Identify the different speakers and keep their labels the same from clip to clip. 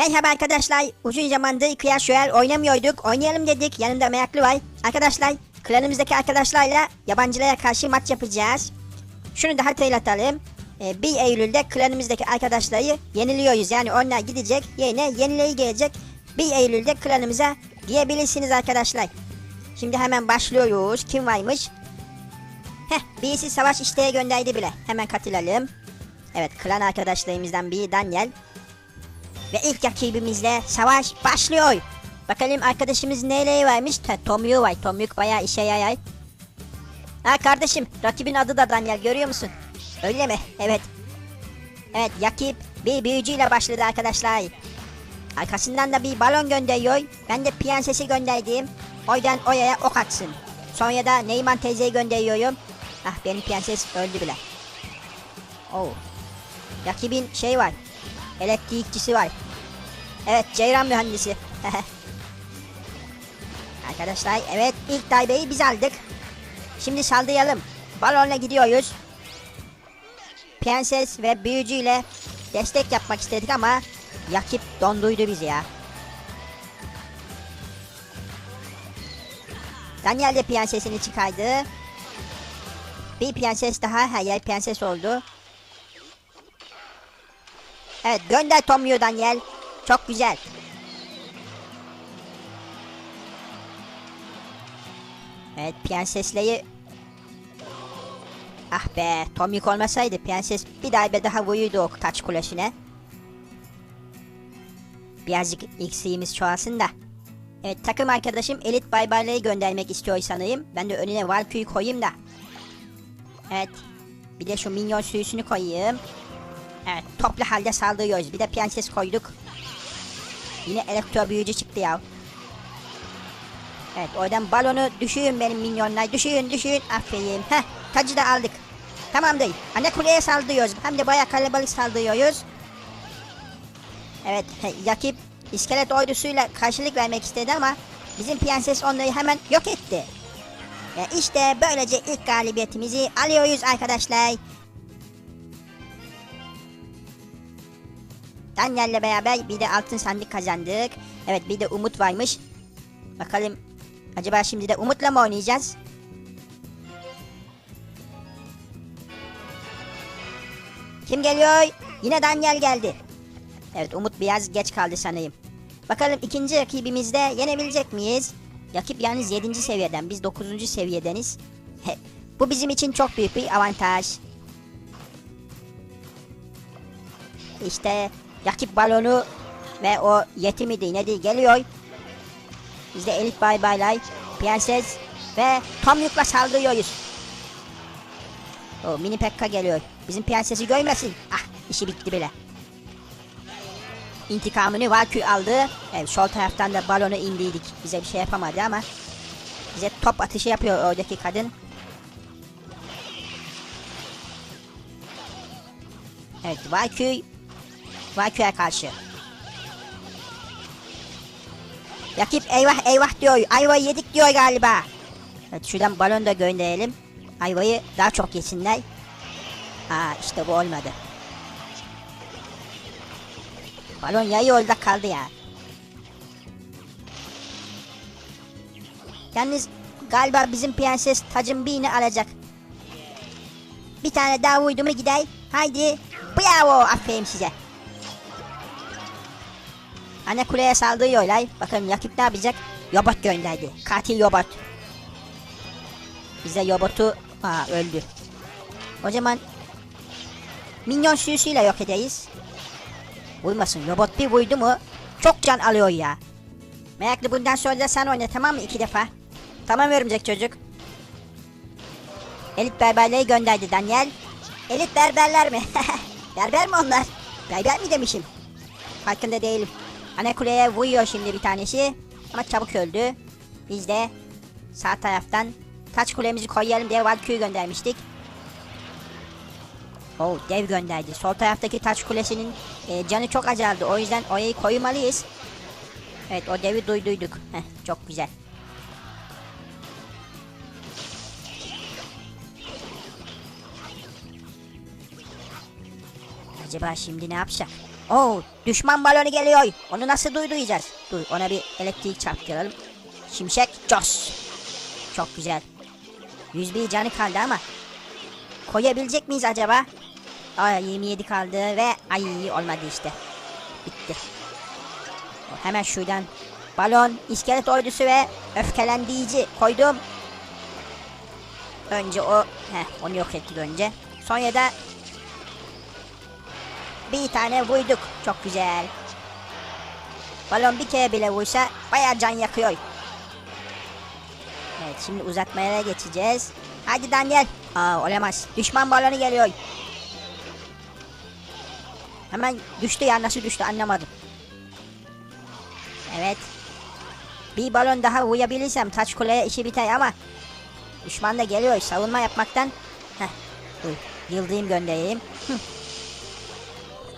Speaker 1: Merhaba arkadaşlar. Uzun zamandır Clash Royale oynamıyorduk. Oynayalım dedik. Yanımda meraklı var. Arkadaşlar klanımızdaki arkadaşlarla yabancılara karşı maç yapacağız. Şunu da hatırlatalım. Ee, 1 Eylül'de klanımızdaki arkadaşları yeniliyoruz. Yani onlar gidecek. Yerine yenileri gelecek. 1 Eylül'de klanımıza girebilirsiniz arkadaşlar. Şimdi hemen başlıyoruz. Kim varmış? Heh birisi savaş isteğe gönderdi bile. Hemen katılalım. Evet klan arkadaşlarımızdan biri Daniel. Ve ilk rakibimizle savaş başlıyor. Bakalım arkadaşımız neyle varmış? Tomyuk var. Tomyuk bayağı işe yarar. Ha kardeşim rakibin adı da Daniel görüyor musun? Öyle mi? Evet. Evet rakip bir büyücüyle başladı arkadaşlar. Arkasından da bir balon gönderiyor. Ben de prensesi gönderdim. Oydan oyaya ok atsın. Sonra da Neyman teyzeyi gönderiyorum. Ah benim prenses öldü bile. Oo. Rakibin şey var. Elektrikçisi var. Evet Ceyran mühendisi. Arkadaşlar evet ilk darbeyi biz aldık. Şimdi saldıralım. Balonla gidiyoruz. Prenses ve büyücüyle destek yapmak istedik ama rakip donduydu bizi ya. Daniel de prensesini çıkardı. Bir prenses daha yer prenses oldu. Evet gönder Tomyu Daniel. Çok güzel. Evet prensesleri... Ah be Tomyuk olmasaydı prenses bir darbe daha vururdu o taç kulesine. Birazcık iksiğimiz çoğalsın da. Evet takım arkadaşım Elit Baybarları göndermek istiyor sanayım. Ben de önüne Valkyrie koyayım da. Evet. Bir de şu minyon sürüsünü koyayım. Evet toplu halde saldırıyoruz. Bir de prenses koyduk. Yine elektro büyücü çıktı ya. Evet oradan balonu düşürün benim minyonlar. Düşürün düşürün. Aferin. Heh tacı da aldık. Tamamdır. Ana kuleye saldırıyoruz. Hem de bayağı kalabalık saldırıyoruz. Evet rakip iskelet ordusuyla karşılık vermek istedi ama bizim prenses onları hemen yok etti. Ve işte böylece ilk galibiyetimizi alıyoruz arkadaşlar. Daniel'le beraber bir de altın sandık kazandık. Evet bir de Umut varmış. Bakalım acaba şimdi de Umut'la mı oynayacağız? Kim geliyor? Yine Daniel geldi. Evet Umut biraz geç kaldı sanayım. Bakalım ikinci rakibimizde yenebilecek miyiz? Rakip yalnız 7. seviyeden biz 9. seviyedeniz. Bu bizim için çok büyük bir avantaj. İşte rakip balonu ve o yetimidir nedir geliyor. Biz de elit bay baylar, prenses ve Tomyuk'la saldırıyoruz. O mini Pekka geliyor. Bizim prensesi görmesin. Ah işi bitti bile. İntikamını Valkyrie aldı. Evet sol taraftan da balonu indiydik. Bize bir şey yapamadı ama. Bize top atışı yapıyor oradaki kadın. Evet Valkyrie Valkyrie'ye karşı. Rakip eyvah eyvah diyor. Ayvayı yedik diyor galiba. Evet şuradan balon da gönderelim. Ayvayı daha çok yesinler. Aa işte bu olmadı. Balon yarı yolda kaldı ya. Yalnız galiba bizim prenses tacın birini alacak. Bir tane daha vurdu mu gider. Haydi. Bravo. Aferin size. Ana kuleye saldırıyorlar. Bakın rakip ne yapacak? Robot gönderdi. Katil robot. Bize robotu... Aa öldü. O zaman... Minyon sürüsüyle yok ederiz. Vurmasın. Robot bir vurdu mu çok can alıyor ya. Meraklı bundan sonra da sen oyna tamam mı iki defa? Tamam örümcek çocuk. Elit berberleri gönderdi Daniel. Elit berberler mi? Berber mi onlar? Berber mi demişim? Farkında değilim. Ana kuleye vuruyor şimdi bir tanesi. Ama çabuk öldü. Biz de sağ taraftan taç kulemizi koyalım diye Valkyrie göndermiştik. Oh dev gönderdi. Sol taraftaki taç kulesinin e, canı çok azaldı. O yüzden orayı koymalıyız. Evet o devi duyduyduk. Heh, çok güzel. Acaba şimdi ne yapacak? Oo, düşman balonu geliyor. Onu nasıl duyduyacağız? Dur ona bir elektrik çarptıralım. Şimşek Jos. Çok güzel. 101 canı kaldı ama. Koyabilecek miyiz acaba? Ay 27 kaldı ve ay olmadı işte. Bitti. Hemen şuradan balon, iskelet ordusu ve öfkelendiyici koydum. Önce o, heh, onu yok ettik önce. Sonra da bir tane vurduk. Çok güzel. Balon bir kere bile vursa bayağı can yakıyor. Evet şimdi uzatmaya geçeceğiz. Hadi Daniel. Aa olamaz. Düşman balonu geliyor. Hemen düştü ya nasıl düştü anlamadım. Evet. Bir balon daha vurabilirsem taç kuleye işi biter ama düşman da geliyor savunma yapmaktan. Heh, dur. Yıldırım göndereyim. Hı.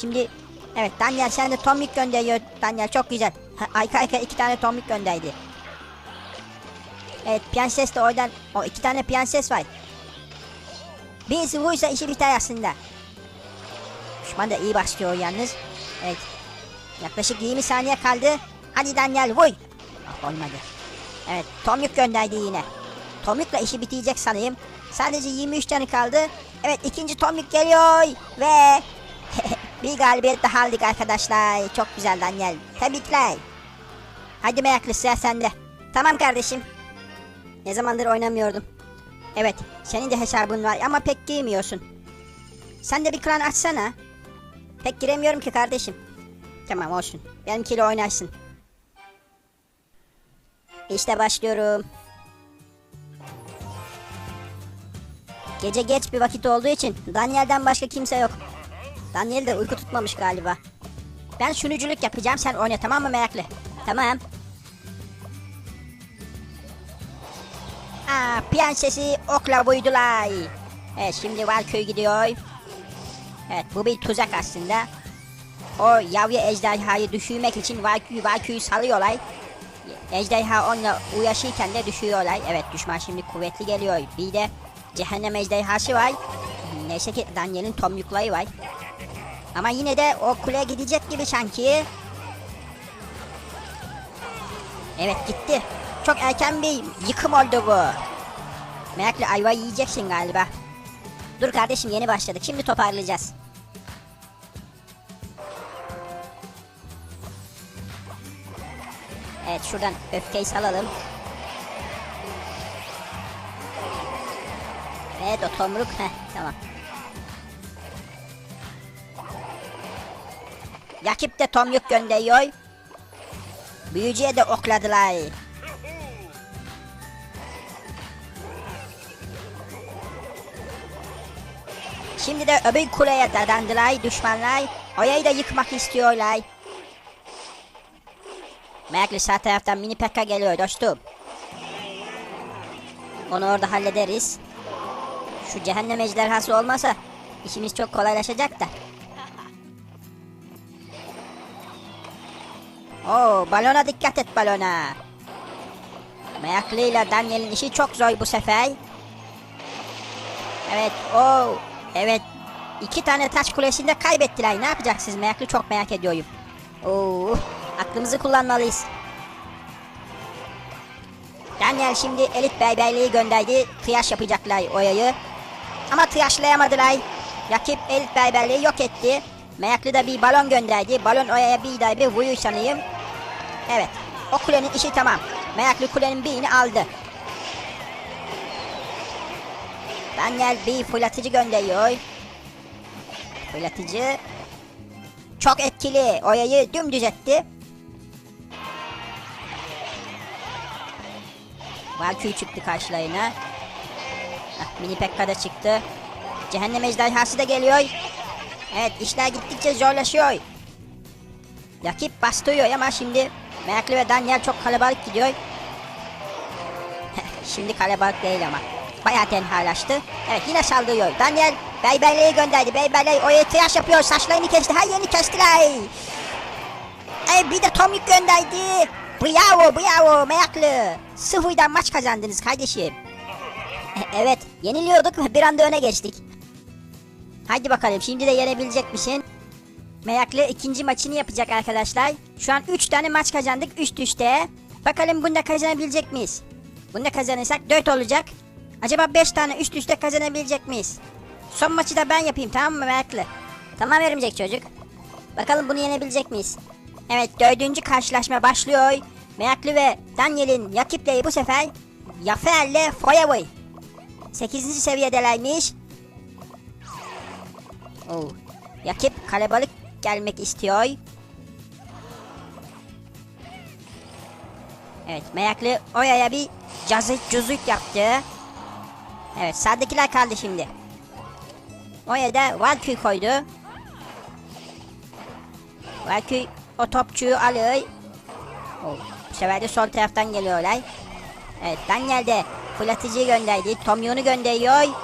Speaker 1: Şimdi evet Daniel sen de tomik gönderiyor. Daniel çok güzel. Ha, Arka arka iki tane tomik gönderdi. Evet prenses de oradan o iki tane prenses var. Birisi vurursa işi biter aslında. Düşman da iyi başlıyor yalnız. Evet. Yaklaşık 20 saniye kaldı. Hadi Daniel vur. Ah, olmadı. Evet Tomyuk gönderdi yine. Tomyuk'la işi bitecek sanayım. Sadece 23 canı kaldı. Evet ikinci Tomyuk geliyor. Ve bir galibiyet daha aldık arkadaşlar. Çok güzel Daniel. Tebrikler. Hadi meraklı sıra sende. Tamam kardeşim. Ne zamandır oynamıyordum. Evet senin de hesabın var ama pek girmiyorsun. Sen de bir klan açsana. Pek giremiyorum ki kardeşim. Tamam olsun. Benimkiyle oynarsın. İşte başlıyorum. Gece geç bir vakit olduğu için Daniel'den başka kimse yok. Daniel de uyku tutmamış galiba. Ben sürücülük yapacağım sen oyna tamam mı meraklı? Tamam. Aa, prensesi okla vurdular. Evet şimdi Valköy gidiyor. Evet bu bir tuzak aslında. O yavru ejderhayı düşürmek için Valköy'ü Valköy'ü salıyorlar. Ejderha onunla uğraşırken de düşüyorlar. Evet düşman şimdi kuvvetli geliyor. Bir de cehennem ejderhası var. Neyse ki Daniel'in tomrukları var. Ama yine de o kule gidecek gibi sanki. Evet gitti. Çok erken bir yıkım oldu bu. Meraklı ayva yiyeceksin galiba. Dur kardeşim yeni başladık. Şimdi toparlayacağız. Evet şuradan öfkeyi salalım. Evet o tomruk. Heh, tamam. Yakip de tomruk gönderiyor. Büyücüye de okladılar. Şimdi de öbür kuleye dadandılar düşmanlar. Orayı da yıkmak istiyorlar. Meraklı sağ taraftan mini pekka geliyor dostum. Onu orada hallederiz. Şu cehennem ejderhası olmasa işimiz çok kolaylaşacak da. Oo, balona dikkat et balona. Meyaklıyla Daniel'in işi çok zor bu sefer. Evet, o, evet. İki tane taş kulesinde kaybettiler. Ne yapacaksınız Meyaklı çok merak ediyorum. Oo, aklımızı kullanmalıyız. Daniel şimdi elit beyberliği gönderdi. Tıraş yapacaklar oyayı. Ama tıraşlayamadılar. Rakip elit beyberliği yok etti. Meyaklı da bir balon gönderdi. Balon oyaya bir darbe vuruyor sanayım. Evet. O kulenin işi tamam. Meyaklı kulenin birini aldı. Daniel bir fırlatıcı gönderiyor. Fırlatıcı çok etkili. Oyayı dümdüz etti. Valkyrie çıktı karşılarına. Ah, mini Pekka da çıktı. Cehennem ejderhası da geliyor. Evet işler gittikçe zorlaşıyor. Rakip bastırıyor ama şimdi Meraklı ve Daniel çok kalabalık gidiyor. şimdi kalabalık değil ama. Bayağı tenhalaştı. Evet yine saldırıyor. Daniel Beyberley'i gönderdi. Beyberley oraya tıraş yapıyor. Saçlarını kesti. Her yerini kestiler. Ay bir de Tomik gönderdi. Bravo bravo meraklı. Sıfırdan maç kazandınız kardeşim. Evet yeniliyorduk ve bir anda öne geçtik. Hadi bakalım şimdi de yenebilecek misin? Meyaklı ikinci maçını yapacak arkadaşlar. Şu an 3 tane maç kazandık üst üste. Bakalım bunda kazanabilecek miyiz? Bunda kazanırsak 4 olacak. Acaba 5 tane üst üste kazanabilecek miyiz? Son maçı da ben yapayım tamam mı Meyaklı? Tamam örümcek çocuk. Bakalım bunu yenebilecek miyiz? Evet dördüncü karşılaşma başlıyor. Meyaklı ve Daniel'in rakipleri bu sefer Yafer ile Foyaway. 8. seviyedelermiş. Oo. Rakip kalabalık gelmek istiyor. Evet Meyaklı Oya'ya bir cazık cuzuk yaptı. Evet sağdakiler kaldı şimdi. Oya da Valkyrie koydu. Valkyrie o topçuyu alıyor. Oh, bu sefer de sol taraftan geliyorlar. Evet Daniel de fırlatıcıyı gönderdi. Tomyon'u gönderiyor.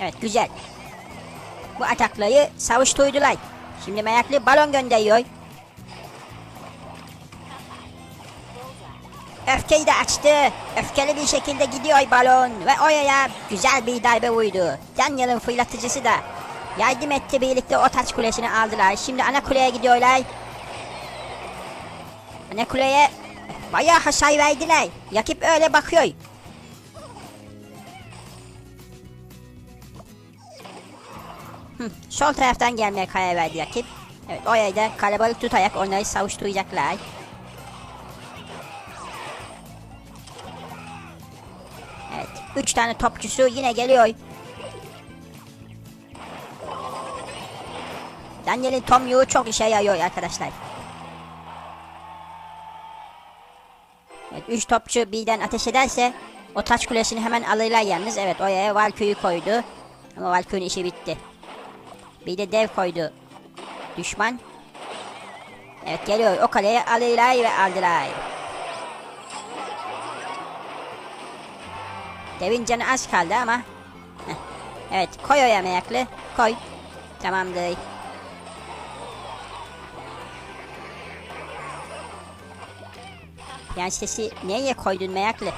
Speaker 1: Evet güzel. Bu atakları savuşturdular. Şimdi meyaklı balon gönderiyor. Öfkeyi de açtı. Öfkeli bir şekilde gidiyor balon ve Oya'ya güzel bir darbe vurdu. Daniel'ın fırlatıcısı da yardım etti birlikte o taç kulesini aldılar. Şimdi ana kuleye gidiyorlar. Ana kuleye bayağı hasar verdiler. Rakip öyle bakıyor. Hı, sol taraftan gelmeye karar verdi rakip. Evet Oya'yı da kalabalık tutarak onları savuşturacaklar. Evet. Üç tane topçusu yine geliyor. Daniel'in Tom Yu çok işe yarıyor arkadaşlar. Evet, üç topçu birden ateş ederse o taç kulesini hemen alırlar yalnız. Evet oraya Valkyrie'yi koydu. Ama Valkyrie'nin işi bitti. Bir de dev koydu. Düşman. Evet geliyor o kaleye alırlar ve aldılar. Devin canı az kaldı ama. Heh. Evet koy oraya meyaklı. Koy. Tamamdır. Prensesi nereye koydun meyaklı?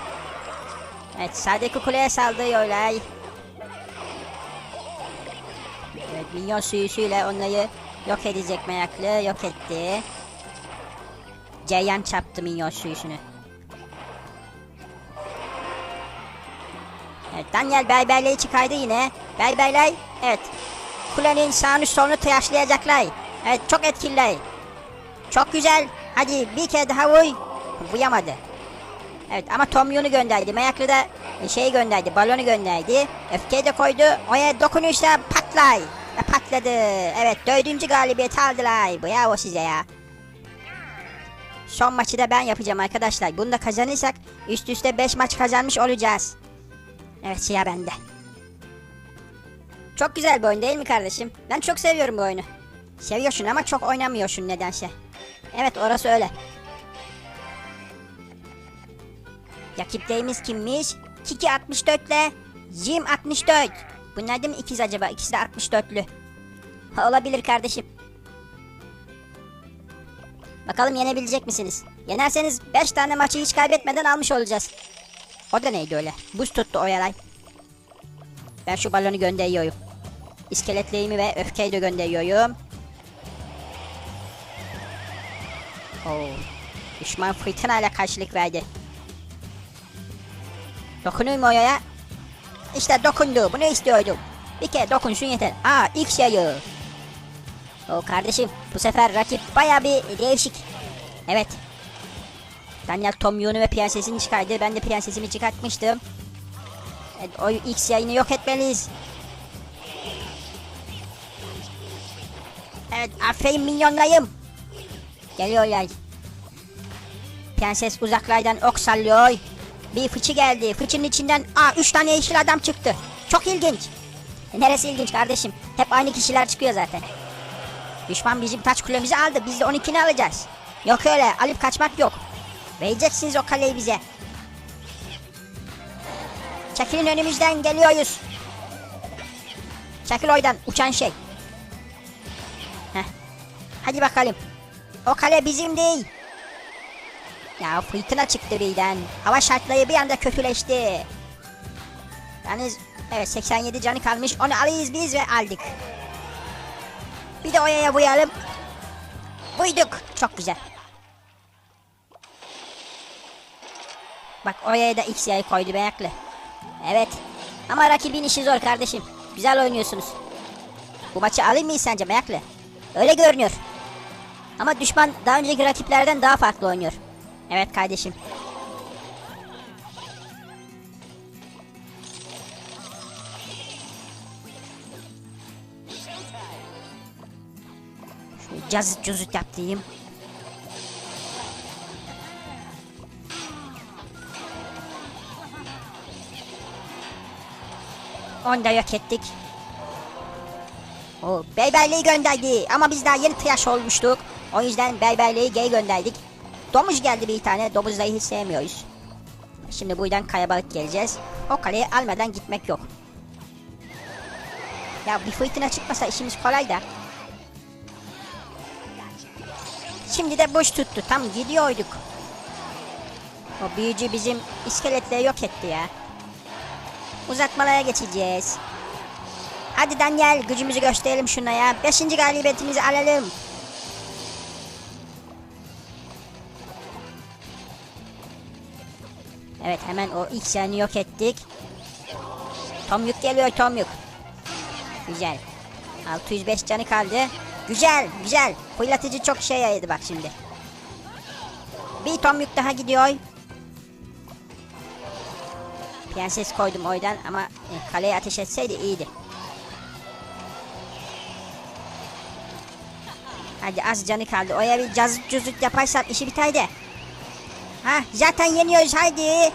Speaker 1: Evet sağdaki kuleye saldırıyorlar. Evet minyon suyusuyla onları yok edecek meyaklı. Yok etti. Ceyyan çarptı minyon suyusunu. Evet Daniel berberleri çıkardı yine. Berberler evet. Kulenin sağını solunu tıraşlayacaklar. Evet çok etkililer. Çok güzel. Hadi bir kere daha vuy. Vuyamadı. Evet ama Tomyon'u gönderdi. Mayaklı da şey gönderdi. Balonu gönderdi. Öfkeyi de koydu. Oya dokunursa patlay. Ve patladı. Evet dördüncü galibiyeti aldılar. Bravo size ya. Son maçı da ben yapacağım arkadaşlar. Bunu da kazanırsak üst üste 5 maç kazanmış olacağız. Evet siyah bende. Çok güzel bir oyun değil mi kardeşim? Ben çok seviyorum bu oyunu. Seviyorsun ama çok oynamıyorsun nedense. Evet orası öyle. Rakiplerimiz kimmiş? Kiki 64 ile Jim 64. Bunlar değil mi ikiz acaba? İkisi de 64'lü. Ha, olabilir kardeşim. Bakalım yenebilecek misiniz? Yenerseniz 5 tane maçı hiç kaybetmeden almış olacağız. O da neydi öyle? Buz tuttu o yaray. Ben şu balonu gönderiyorum. İskeletlerimi ve öfkeyi de gönderiyorum. Oo. Düşman fırtınayla karşılık verdi. Dokunur mu oraya? İşte dokundu. Bunu istiyordum. Bir kere dokunsun yeter. Aa X yayı. O kardeşim bu sefer rakip baya bir değişik. Evet. Daniel Tomyon'u ve prensesini çıkardı. Ben de prensesimi çıkartmıştım. Evet, o X yayını yok etmeliyiz. Evet aferin minyonlayım. Geliyorlar. Prenses uzaklardan ok sallıyor. Bir fıçı geldi. Fıçının içinden aa üç tane yeşil adam çıktı. Çok ilginç. Neresi ilginç kardeşim? Hep aynı kişiler çıkıyor zaten. Düşman bizim taç kulemizi aldı. Biz de 12'ni alacağız. Yok öyle. Alıp kaçmak yok. Vereceksiniz o kaleyi bize. Çekilin önümüzden geliyoruz. Çekil oydan uçan şey. Heh. Hadi bakalım. O kale bizim değil. Ya fırtına çıktı birden. Hava şartları bir anda kötüleşti. Yalnız evet 87 canı kalmış. Onu alıyız biz ve aldık. Bir de oyaya vuralım. Buyduk. Çok güzel. Bak oraya da X yayı koydu Beyaklı. Evet. Ama rakibin işi zor kardeşim. Güzel oynuyorsunuz. Bu maçı alayım mıyız sence Beyaklı? Öyle görünüyor. Ama düşman daha önceki rakiplerden daha farklı oynuyor. Evet kardeşim. Şu cazıt cuzut yaptığım. Onu da yok ettik. O Beybeyliği gönderdi ama biz daha yeni tıraş olmuştuk. O yüzden Beybeyliği geri gönderdik. Domuz geldi bir tane. Domuzları hiç sevmiyoruz. Şimdi buradan kayabalık geleceğiz. O kaleyi almadan gitmek yok. Ya bir fırtına çıkmasa işimiz kolay da. Şimdi de boş tuttu. Tam gidiyorduk. O büyücü bizim iskeletleri yok etti ya. Uzatmalara geçeceğiz. Hadi Daniel gücümüzü gösterelim şuna ya. Beşinci galibiyetimizi alalım. Evet hemen o ilk seni yok ettik. Tomyuk geliyor Tomyuk. Güzel. 605 canı kaldı. Güzel güzel. Fırlatıcı çok şey yaydı bak şimdi. Bir Tomyuk daha gidiyor. Prenses koydum oydan ama e, kaleye ateş etseydi iyiydi. Hadi az canı kaldı. Oya bir cazıt cuzut yaparsam işi biter. Ha zaten yeniyoruz haydi.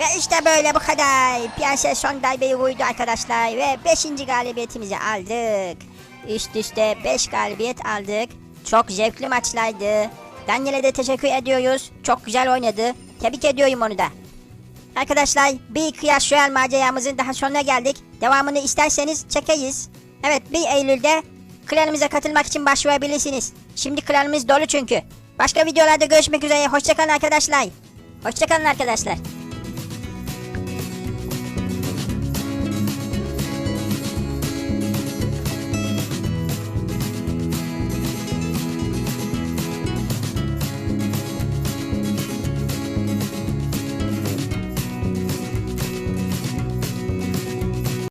Speaker 1: Ve işte böyle bu kadar. Prenses son darbeyi vurdu arkadaşlar. Ve 5. galibiyetimizi aldık. Üst üste 5 galibiyet aldık. Çok zevkli maçlardı. Daniel'e de teşekkür ediyoruz. Çok güzel oynadı. Tebrik ediyorum onu da. Arkadaşlar bir kıyas royal maceramızın daha sonuna geldik. Devamını isterseniz çekeyiz. Evet 1 Eylül'de klanımıza katılmak için başvurabilirsiniz. Şimdi klanımız dolu çünkü. Başka videolarda görüşmek üzere. Hoşçakalın arkadaşlar. Hoşçakalın arkadaşlar.